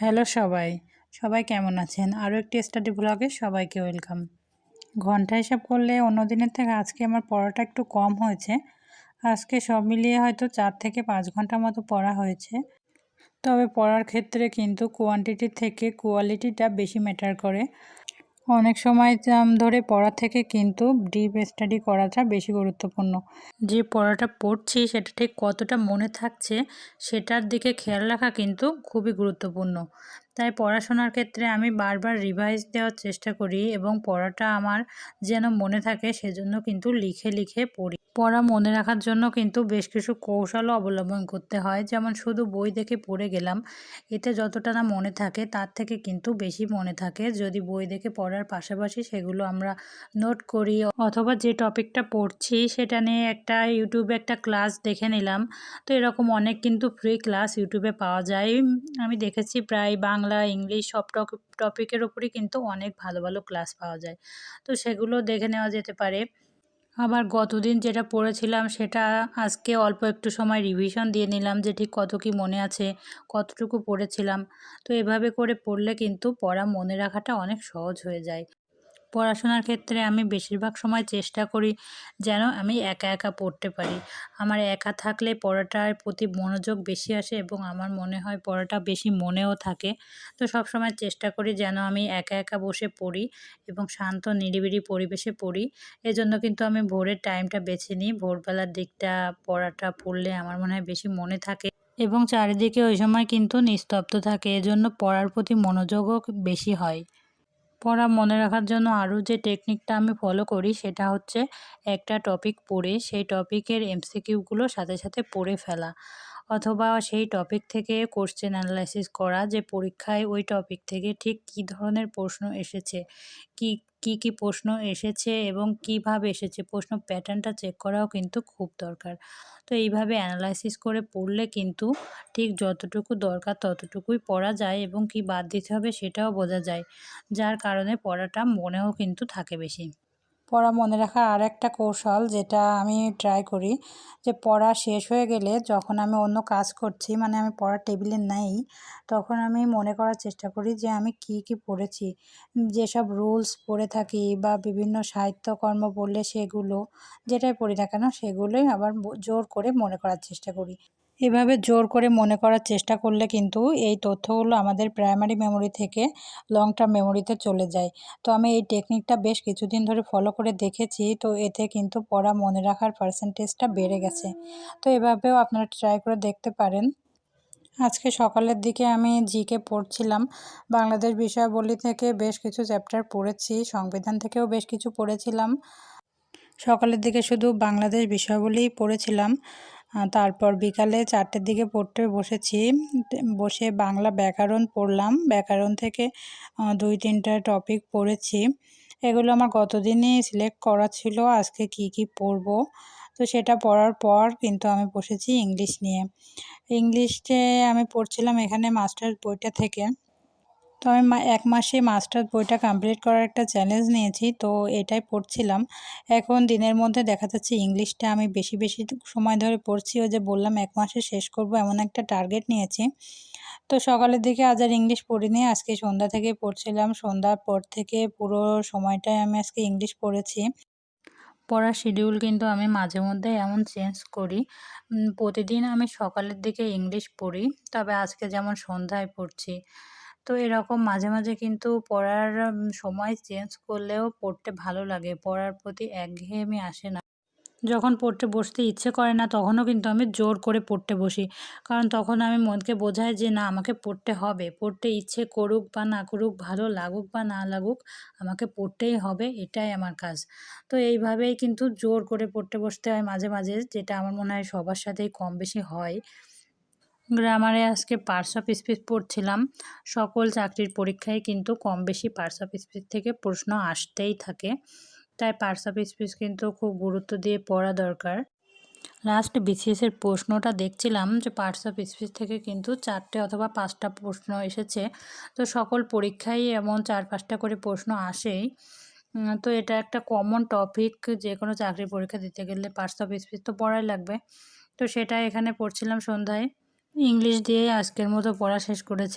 Hello সবাই। সবাই কেমন আছেন? আরও একটি স্টাডি ব্লগে সবাইকে ওয়েলকাম। ঘণ্টা হিসাব করলে অন্য দিনের থেকে আজকে আমার পড়াটা একটু কম হয়েছে। আজকে সব মিলিয়ে হয়তো চার থেকে পাঁচ ঘণ্টা মতো পড়া হয়েছে। তবে পড়ার ক্ষেত্রে কিন্তু কোয়ান্টিটি থেকে কোয়ালিটিটা বেশি ম্যাটার করে। অনেক সময় ধরে পড়া থেকে কিন্তু ডিপ স্টাডি করাটা বেশি গুরুত্বপূর্ণ। যে পড়াটা পড়ছি, সেটা ঠিক কতটা মনে থাকছে, সেটার দিকে খেয়াল রাখা কিন্তু খুবই গুরুত্বপূর্ণ। তাই পড়াশোনার ক্ষেত্রে আমি বারবার রিভাইজ দেওয়ার চেষ্টা করি এবং পড়াটা আমার যেন মনে থাকে সেজন্য কিন্তু লিখে লিখে পড়ি। পড়া মনে রাখার জন্য কিন্তু বেশ কিছু কৌশলও অবলম্বন করতে হয়। যেমন শুধু বই দেখে পড়ে গেলাম, এতে যতটা না মনে থাকে তার থেকে কিন্তু বেশি মনে থাকে। যদি বই দেখে পড়ার পাশাপাশি সেগুলো আমরা নোট করি অথবা যে টপিকটা পড়ছি সেটা নিয়ে একটা ইউটিউবে একটা ক্লাস দেখে নিলাম, তো এরকম অনেক কিন্তু ফ্রি ক্লাস ইউটিউবে পাওয়া যায়। আমি দেখেছি প্রায় বাংলা ইংলিশ সব টপিকের ওপরই কিন্তু অনেক ভালো ভালো ক্লাস পাওয়া যায়। তো সেগুলো দেখে নেওয়া যেতে পারে। আবার গতদিন যেটা পড়েছিলাম সেটা আজকে অল্প একটু সময় রিভিশন দিয়ে নিলাম যে ঠিক কত কি মনে আছে, কতটুকু পড়েছিলাম। তো এভাবে করে পড়লে কিন্তু পড়া মনে রাখাটা অনেক সহজ হয়ে যায়। পড়াশোনার ক্ষেত্রে আমি বেশিরভাগ সময় চেষ্টা করি যেন আমি একা একা পড়তে পারি। আমার একা থাকলে পড়াটার প্রতি মনোযোগ বেশি আসে এবং আমার মনে হয় পড়াটা বেশি মনেও থাকে। তো সব সময় চেষ্টা করি যেন আমি একা একা বসে পড়ি এবং শান্ত, নিরিবিলি পরিবেশে পড়ি। এজন্য কিন্তু আমি ভোরের টাইমটা বেছে নিই। ভোরবেলার দিকটা পড়াটা পড়লে আমার মনে হয় বেশি মনে থাকে এবং চারিদিকে ওই সময় কিন্তু নিস্তব্ধ থাকে। এজন্য পড়ার প্রতি মনোযোগও বেশি হয়। পড়া মনে রাখার জন্য আরও যে টেকনিকটা আমি ফলো করি সেটা হচ্ছে একটা টপিক পড়ে, সেই টপিকের এমসিকিউগুলো সাথে সাথে পড়ে ফেলা। অথবা সেই টপিক থেকে কোশ্চেন অ্যানালাইসিস করা যে পরীক্ষায় ওই টপিক থেকে ঠিক কী ধরনের প্রশ্ন এসেছে, কি কি কি প্রশ্ন এসেছে এবং কীভাবে এসেছে, প্রশ্ন প্যাটার্নটা চেক করাও কিন্তু খুব দরকার। তো এইভাবে অ্যানালাইসিস করে পড়লে কিন্তু ঠিক যতটুকু দরকার ততটুকুই পড়া যায় এবং কি বাদ দিতে হবে সেটাও বোঝা যায়, যার কারণে পড়াটা মনেও কিন্তু থাকে বেশি। পড়া মনে রাখার আর একটা কৌশল যেটা আমি ট্রাই করি, যে পড়া শেষ হয়ে গেলে যখন আমি অন্য কাজ করছি মানে আমি পড়ার টেবিলে নেই, তখন আমি মনে করার চেষ্টা করি যে আমি কি কি পড়েছি। যেসব রুলস পড়ে থাকি বা বিভিন্ন সাহিত্যকর্ম পড়লে সেগুলো, যেটাই পড়ি না কেন, সেগুলোই আবার জোর করে মনে করার চেষ্টা করি। এভাবে জোর করে মনে করার চেষ্টা করলে কিন্তু এই তথ্যগুলো আমাদের প্রাইমারি মেমোরি থেকে লং টার্ম মেমোরিতে চলে যায়। তো আমি এই টেকনিকটা বেশ কিছুদিন ধরে ফলো করে দেখেছি, তো এতে কিন্তু পড়া মনে রাখার পার্সেন্টেজটা বেড়ে গেছে। তো এভাবেও আপনারা ট্রাই করে দেখতে পারেন। আজকে সকালের দিকে আমি জিকে পড়ছিলাম। বাংলাদেশ বিষয়াবলী থেকে বেশ কিছু চ্যাপ্টার পড়েছি, সংবিধান থেকেও বেশ কিছু পড়েছিলাম। সকালের দিকে শুধু বাংলাদেশ বিষয়াবলী পড়েছিলাম। তারপর বিকালে চারটের দিকে পড়তে বসেছি। বসে বাংলা ব্যাকরণ পড়লাম। ব্যাকরণ থেকে দুই তিনটা টপিক পড়েছি। এগুলো আমার গতদিনই সিলেক্ট করা ছিল, আজকে কি কি পড়ব? তো সেটা পড়ার পর কিন্তু আমি বসেছি ইংলিশ নিয়ে। ইংলিশে আমি পড়ছিলাম এখানে মাস্টার বইটা থেকে। তো আমি এক মাসে মাস্টার বইটা কমপ্লিট করার একটা চ্যালেঞ্জ নিয়েছি, তো এটাই পড়ছিলাম। এখন দিনের মধ্যে দেখা যাচ্ছে ইংলিশটা আমি বেশি বেশি সময় ধরে পড়ছি ও যে বললাম এক মাসে শেষ করব এমন একটা টার্গেট নিয়েছি। তো সকালের দিকে আজ আর ইংলিশ পড়িনি, আজকে সন্ধ্যা থেকে পড়ছিলাম, সন্ধ্যার পর থেকে পুরো সময়টাই আমি আজকে ইংলিশ পড়েছি। পড়ার শিডিউল কিন্তু আমি মাঝে মধ্যে এমন চেঞ্জ করি প্রতিদিন আমি সকালের দিকে ইংলিশ পড়ি, তবে আজকে যেমন সন্ধ্যায় পড়ছি তো এরকম মাঝে মাঝে কিন্তু পড়ার সময় চেঞ্জ করলেও পড়তে ভালো লাগে। পড়ার প্রতি একঘেয়েমি আসে না। যখন পড়তে বসতে ইচ্ছে করে না, তখনও কিন্তু আমি জোর করে পড়তে বসি। কারণ তখন আমি মনকে বোঝাই যে, না, আমাকে পড়তে হবে। পড়তে ইচ্ছে করুক বা না করুক, ভালো লাগুক বা না লাগুক, আমাকে পড়তেই হবে। এটাই আমার কাজ। তো এইভাবেই কিন্তু জোর করে পড়তে বসতে হয় মাঝে মাঝে, যেটা আমার মনে হয় সবার সাথেই কম বেশি হয়। গ্রামারে আজকে পার্টস অফ স্পিচ পড়ছিলাম। সকল চাকরির পরীক্ষায় কিন্তু কম বেশি পার্টস অফ স্পিচ থেকে প্রশ্ন আসতেই থাকে। তাই পার্টস অফ স্পিচ কিন্তু খুব গুরুত্ব দিয়ে পড়া দরকার। লাস্ট বিসিএসের প্রশ্নটা দেখছিলাম যে পার্টস অফ স্পিচ থেকে কিন্তু চারটে অথবা পাঁচটা প্রশ্ন এসেছে। তো সকল পরীক্ষায় এমন চার পাঁচটা করে প্রশ্ন আসেই। তো এটা একটা কমন টপিক যে কোনো চাকরির পরীক্ষা দিতে গেলে পার্টস অফ স্পিচ তো পড়াই লাগবে। তো সেটা এখানে পড়ছিলাম সন্ধ্যায়। ইংলিশ দিয়ে আজকের মতো পড়া শেষ করেছি।